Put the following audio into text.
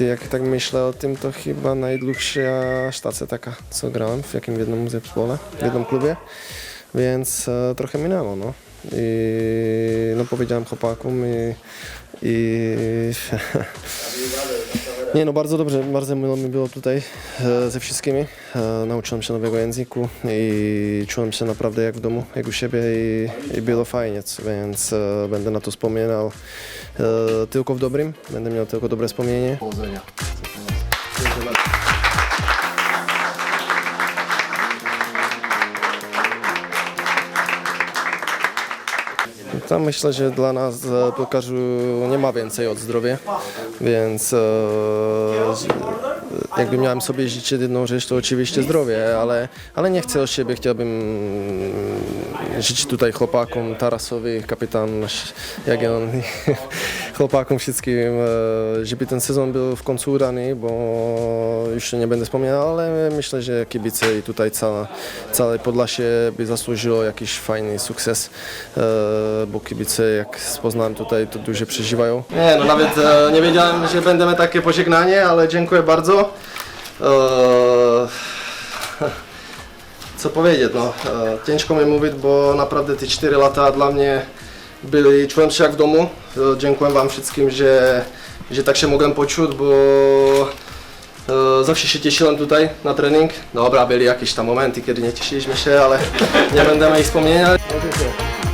ty jak tak myślę o tym, to chyba najdłuższa sztacja taka, co grałem w jakim jednym zespole, w jednym klubie, więc e, trochę minęło, no. I no powiedziałem chłopakom i, i nie no, bardzo dobrze, bardzo miło mi było tutaj e, ze wszystkimi. E, nauczyłem się nowego języku i czułem się naprawdę jak w domu, jak u siebie i, i było fajnie, więc e, będę na to wspominał tylko w dobrym, będę miał tylko dobre wspomnienie. Powodzenia. Tam myślę, że dla nas e, nie ma więcej od zdrowia, więc e, jakby miałem sobie życzyć jedną rzecz, to oczywiście zdrowie, ale, ale nie chcę o siebie, chciałbym życzyć tutaj chłopakom, Tarasowi, kapitan Jagion, chłopakom wszystkim, e, żeby ten sezon był w końcu udany, bo już nie będę wspominał, ale myślę, że kibice i tutaj cała, całe Podlasie by zasłużyło jakiś fajny sukces, e, bo kibice jak poznałem tutaj to dużo przeżywają. Nie, no nawet e, nie wiedziałem, że będziemy takie pożegnanie, ale dziękuję bardzo. Co powiedzieć, no, ciężko mi mówić, bo naprawdę te 4 lata dla mnie byli, czułem się jak w domu. E, Dziękuję Wam wszystkim, że, że tak się mogłem poczuć, bo e, zawsze się cieszyłem tutaj na trening. Dobra, byli jakieś tam momenty, kiedy nie cieszyliśmy się, ale nie. No, dziękuję.